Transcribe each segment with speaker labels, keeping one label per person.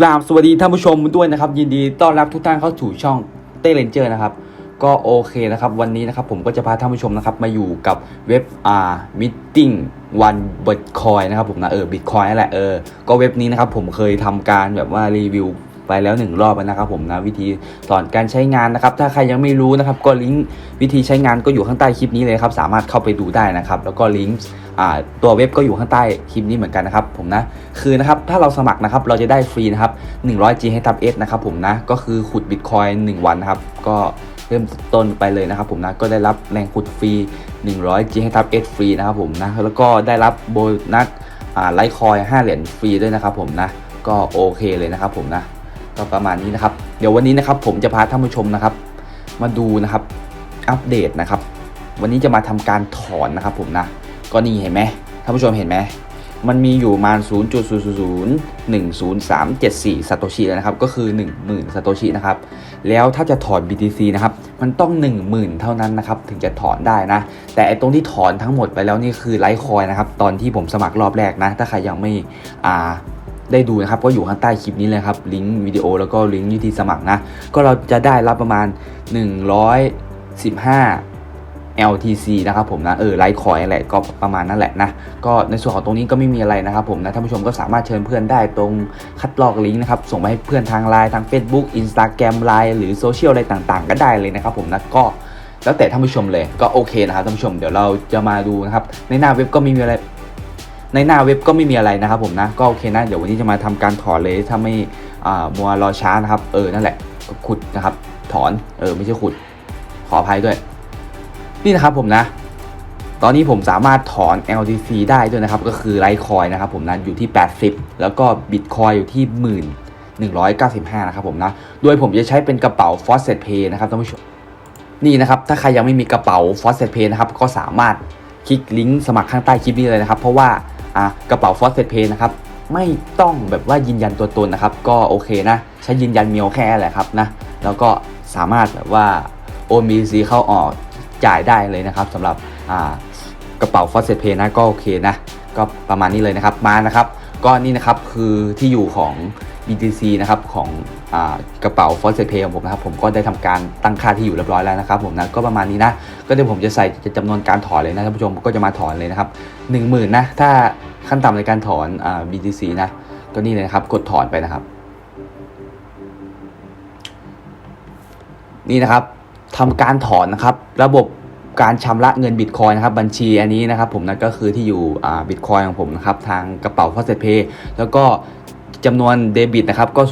Speaker 1: กราบสวัสดีท่านผู้ชมด้วยนะครับ ยินดีต้อนรับทุกท่านเข้าสู่ช่องเต้เลนเจอร์นะครับ ก็โอเคนะครับ วันนี้นะครับผมก็จะพาท่านผู้ชมนะครับ มาอยู่กับเว็บอ่ามิ팅วันบิตคอยนะครับผมนะเออบิตคอยนั่นแหละเออก็เว็บนี้นะครับผมเคยทำการแบบว่ารีวิว ไปแล้วหนึ่งรอบแล้วนะครับผมนะวิธีสอนการใช้งานนะครับ ถ้าใครยังไม่รู้นะครับ ก็ลิงก์วิธีใช้งานก็อยู่ข้างใต้คลิปนี้เลยครับ สามารถเข้าไปดูได้นะครับ แล้วก็ลิงก์ตัวเว็บก็อยู่ข้างใต้คลิปนี้เหมือนกันนะครับผมนะคือนะครับถ้าเราสมัครนะครับเราจะได้ฟรีนะครับ100 G H S นะครับผมนะก็คือขุดบิตคอยน1วันนะครับก็เริ่มต้นไปเลยนะครับผมนะก็ได้รับแรงขุดฟรี 100 G H S ฟรีนะครับผมนะแล้วก็ได้รับโบนัสไลท์คอย5เหรียญฟรีด้วยนะครับผมนะก็โอเคเลยนะครับผมนะ ก็ประมาณนี้นะครับ เดี๋ยววันนี้นะครับผมจะพาท่านผู้ชมนะครับ มาดูนะครับอัปเดตนะครับ วันนี้จะมาทำการถอนนะครับ ผมนะก็นี่เห็นไหมท่านผู้ชมเห็นไหมมันมีอยู่ประมาณ 0.000100374ซาโตชิแล้วนะครับ ก็คือ 10,000ซาโตชินะครับ แล้วถ้าจะถอน BTC นะครับ มันต้อง 10,000 เท่านั้นนะครับ ถึงจะถอนได้นะ แต่ไอตรงที่ถอนทั้งหมดไปแล้วนี่คือไลท์คอยนะครับ ตอนที่ผมสมัครรอบแรกนะ ถ้าใครยังไม่อ่า ได้ดูนะครับก็อยู่ข้างใต้คลิปนี้เลยครับลิงก์วิดีโอแล้วก็ลิงก์วิธีสมัครนะก็เราจะได้รับประมาณ 115 LTC นะครับผมนะเออไลท์คอยแหละก็ประมาณนั้นแหละนะก็ในส่วนของตรงนี้ก็ไม่มีอะไรนะครับผมนะท่านผู้ชมก็สามารถเชิญเพื่อนได้ตรงคัดลอกลิงก์นะครับส่งไปให้เพื่อนทางไลน์ทาง Facebook Instagram ไลน์หรือโซเชียลอะไรต่างๆ ก็ได้เลยนะครับผมนะก็แล้วแต่ท่านผู้ชมเลยก็โอเคนะครับท่านผู้ชมเดี๋ยวเราจะมาดูนะครับในหน้าเว็บก็ไม่มีอะไร ในหน้าเว็บก็ไม่มีอะไรนะครับผมนะก็โอเคนะเดี๋ยววันนี้จะมาทำการถอนเลยถ้าไม่มัวรอช้านะครับ เออนั่นแหละก็ขุดนะครับ ถอนเออไม่ใช่ขุด ขออภัยด้วย นี่นะครับผมนะ ตอนนี้ผมสามารถถอน LTC ได้ด้วยนะครับ ก็คือไลท์คอยนะครับผมนะอยู่ที่ 80 แล้วก็บิตคอยอยู่ที่1 195 นะครับผมนะ โดยผมจะใช้เป็นกระเป๋า f o s t Pay นะครับท่านผู้ชม นี่นะครับ ถ้าใครยังไม่มีกระเป๋า f o s t Pay นะครับ ก็สามารถคลิกลิงก์สมัครข้างใต้คลิปนี้เลยนะครับ เพราะว่า กระเป๋าฟอสเซตเพย์นะครับไม่ต้องแบบว่ายืนยันตัวตนนะครับ ก็โอเคนะ ใช้ยืนยันเมลแค่แหละครับนะแล้วก็สามารถแบบว่าโอมีซีเข้าออกจ่ายได้เลยนะครับสำหรับกระเป๋าฟอสเซตเพย์นะก็โอเคนะ ก็ประมาณนี้เลยนะครับมานะครับ ก็นี่นะครับคือที่อยู่ของ BTC นะครับของอกระเป๋า f o s t Pay ของผมนะครับผมก็ได้ทำการตั้งค่าที่อยู่เรียบร้อยแล้วนะครับผมนะก็ประมาณนี้นะก็เดี๋ยวผมจะใส่จำนวนการถอนเลยนะท่านผู้ชมก็จะมาถอนเลยนะครับ1 0,000นะถ้าขั้นต่ำในการถอนอ BTC นะก็นี่เลยนะครับกดถอนไปนะครับ นี่นะครับทำการถอนนะครับ ระบบการชำระเงินบิตคอยนะครับบัญชีอันนี้นะครับผมนะก็คือที่อยู่บิตคอยของผมนะครับทางกระเป๋า f a s t p a y แล้วก็ จำนวนเดบิตนะครับก็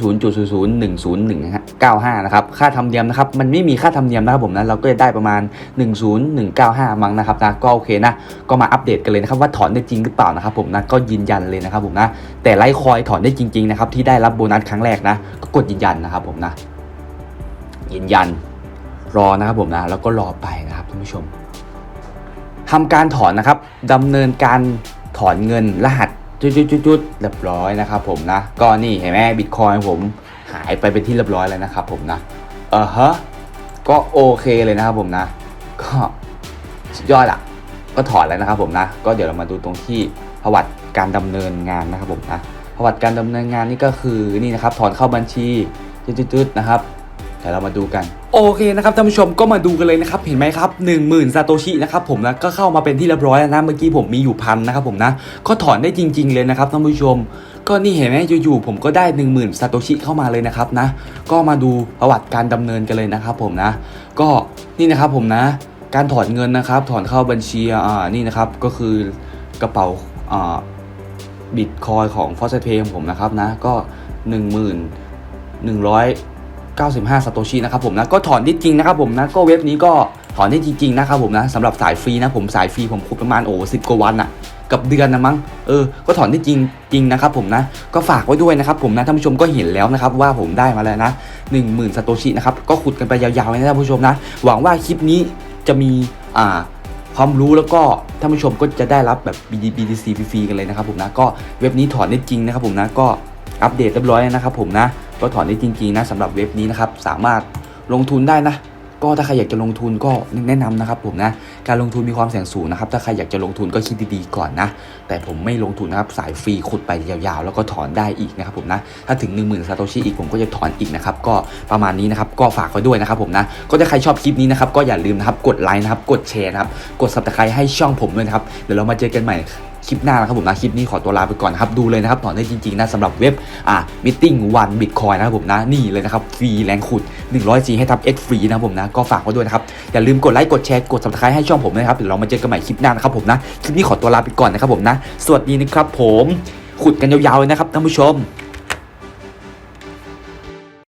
Speaker 1: 0.001095 นะครับ ค่าธรรมเนียมนะครับ มันไม่มีค่าธรรมเนียมนะครับผมนะ เราก็จะได้ประมาณ 10195 มั้งนะครับนะ ก็โอเคนะ ก็มาอัปเดตกันเลยนะครับว่าถอนได้จริงหรือเปล่านะครับผมนะ ก็ยืนยันเลยนะครับผมนะ แต่ไลคอยถอนได้จริงๆนะครับที่ได้รับโบนัสครั้งแรกนะ ก็กดยืนยันนะครับผมนะ ยืนยัน รอนะครับผมนะ แล้วก็รอไปนะครับท่านผู้ชมทำการถอนนะครับดำเนินการถอนเงินรหัส จุดๆๆเรียบร้อยนะครับผมนะ ก็นี่เห็นไหมบิตคอยผมหายไปเป็นที่เรียบร้อยแล้วนะครับผมนะเออฮะก็โอเคเลยนะครับผมนะ ก็สุดยอดอะ ก็ถอนแล้วนะครับผมนะ ก็เดี๋ยวเรามาดูตรงที่ประวัติการดำเนินงานนะครับผมนะประวัติการดำเนินงานนี่ก็คือนี่นะครับถอนเข้าบัญชีจุดๆๆนะครับเดี๋ยวเรามาดูกันโอเคนะครับท่านผู้ชมก็มาดูกันเลยนะครับเห็นไหมครับ 1 0,000ซาโตชินะครับผมนะก็เข้ามาเป็นที่เรียบร้อยแล้วนะเมื่อกี้ผมมีอยู่พันนะครับผมนะก็ถอนได้จริง ๆ เลยนะครับท่านผู้ชม ก็นี่เห็นไหมอยู่ๆผมก็ได้ 1 0,000ซาโตชิเข้ามาเลยนะครับนะ ก็มาดูประวัติการดำเนินกันเลยนะครับผมนะ ก็นี่นะครับผมนะ การถอนเงินนะครับ ถอนเข้าบัญชีอ่านี่นะครับก็คือกระเป๋าอ่าบิตคอยของฟอสเซเพย์ของผมนะครับนะก็ 1 0,000 100 95สโตชินะครับผมนะก็ถอนได้จริงนะครับผมนะก็เว็บนี้ก็ถอนได้จริงๆนะครับผมนะสำหรับสายฟรีนะผมสายฟรีผมคุดประมาณโอ้สิกวันอะกับเดือนนะมั้งเออก็ถอนได้จริงจริงนะครับผมนะก็ฝากไว้ด้วยนะครับผมนะท่านผู้ชมก็เห็นแล้วนะครับว่าผมได้มาแล้วนะ1 0,000สโตชินะครับก็ขุดกันไปยาวๆเลยนะท่านผู้ชมนะ หวังว่าคลิปนี้จะมีอ่าความรู้แล้วก็ท่านผู้ชมก็จะได้รับแบบ BDC ฟรีๆกันเลยนะครับผมนะก็เว็บนี้ถอนได้จริงนะครับผมนะก็อัปเดตเรียบร้อยนะครับผมนะ ก็ถอนได้จริงๆนะสำหรับเว็บนี้นะครับสามารถลงทุนได้นะ ก็ถ้าใครอยากจะลงทุนก็แนะนำนะครับผมนะการลงทุนมีความเสี่ยงสูงนะครับถ้าใครอยากจะลงทุนก็คิดดีๆก่อนนะแต่ผมไม่ลงทุนนะครับสายฟรีขุดไปยาวๆ แล้วก็ถอนได้อีกนะครับผมนะถ้าถึง 1 0,000ซาโตชิอีกผมก็จะถอนอีกนะครับก็ประมาณนี้นะครับก็ฝากไว้ด้วยนะครับผมนะก็ถ้าใครชอบคลิปนี้นะครับก็อย่าลืมนะครับกดไลค์นะครับกดแชร์นะครับกด subscribe ให้ช่องผมด้วยนะครับเดี๋ยวเรามาเจอกันใหม่ คลิปหน้านะครับผมนะคลิปนี้ขอตัวลาไปก่อนนะครับดูเลยนะครับถอนได้จริงๆนะสำหรับเว็บอ่ามิทติ่งวันบิตคอยนะครับผมนะนี่เลยนะครับฟรีแรงขุด 100G ให้ทับ X ฟรีนะครับผมนะก็ฝากไว้ด้วยนะครับอย่าลืมกดไลค์กดแชร์กด subscribe ให้ช่องผมนะครับเดี๋ยวเรามาเจอกันใหม่คลิปหน้านะครับผมนะคลิปนี้ขอตัวลาไปก่อนนะครับผมนะ สวัสดีนะครับผมขุดกันยาวๆเลยนะครับท่านผู้ชม